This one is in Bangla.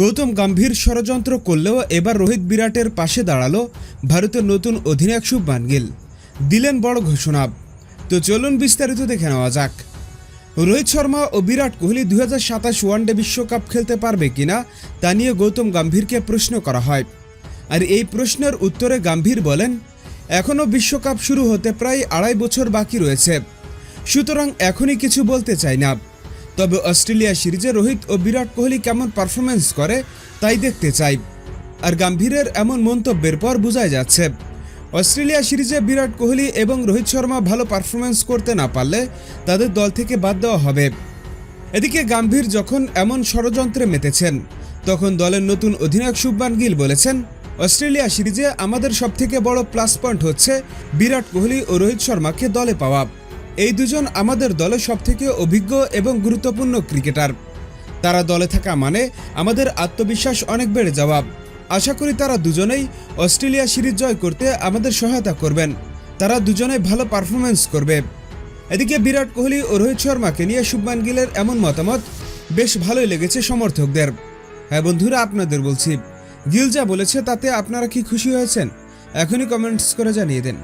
গৌতম গম্ভীর ষড়যন্ত্র করলেও এবার রোহিত বিরাটের পাশে দাঁড়াল ভারতের নতুন অধিনায়ক শুভমান গিল দিলেন বড় ঘোষণা। তো চলুন বিস্তারিত দেখে নেওয়া যাক। রোহিত শর্মা ও বিরাট কোহলি দু হাজার সাতাশ ওয়ানডে বিশ্বকাপ খেলতে পারবে কিনা তা নিয়ে গৌতম গম্ভীরকে প্রশ্ন করা হয়। আর এই প্রশ্নের উত্তরে গম্ভীর বলেন এখনও বিশ্বকাপ শুরু হতে প্রায় আড়াই বছর বাকি রয়েছে। সুতরাং এখনই কিছু বলতে চাই না। তবে অস্ট্রেলিয়া সিরিজে রোহিত ও বিরাট কোহলি কেমন পারফরমেন্স করে, তাই দেখতে চাই। আর গাম্ভীরের এমন মন্তব্যের পর বোঝাই যাচ্ছে, অস্ট্রেলিয়া সিরিজে বিরাট কোহলি এবং রোহিত শর্মা ভালো পারফরমেন্স করতে না পারলে তাদের দল থেকে বাদ দেওয়া হবে। এদিকে গাম্ভীর যখন এমন ষড়যন্ত্রে মেতেছেন, তখন দলের নতুন অধিনায়ক শুভমান গিল বলেছেন, অস্ট্রেলিয়া সিরিজে আমাদের সবথেকে বড় প্লাস পয়েন্ট হচ্ছে বিরাট কোহলি ও রোহিত শর্মাকে দলে পাওয়া। এই দুজন আমাদের দলে সবথেকে অভিজ্ঞ এবং গুরুত্বপূর্ণ ক্রিকেটার। তারা দলে থাকা মানে আমাদের আত্মবিশ্বাস অনেক বেড়ে যাওয়া। আশা করি তারা দুজনেই অস্ট্রেলিয়া সিরিজ জয় করতে আমাদের সহায়তা করবেন। তারা দুজনেই ভালো পারফরমেন্স করবে। এদিকে বিরাট কোহলি ও রোহিত শর্মাকে নিয়ে শুভমান গিলের এমন মতামত, বেশ ভালোই লেগেছে সমর্থকদের। হ্যাঁ বন্ধুরা, আপনাদের বলছি গিল যা বলেছে তাতে আপনারা কি খুশি হয়েছেন? এখনই কমেন্টস করে জানিয়ে দিন।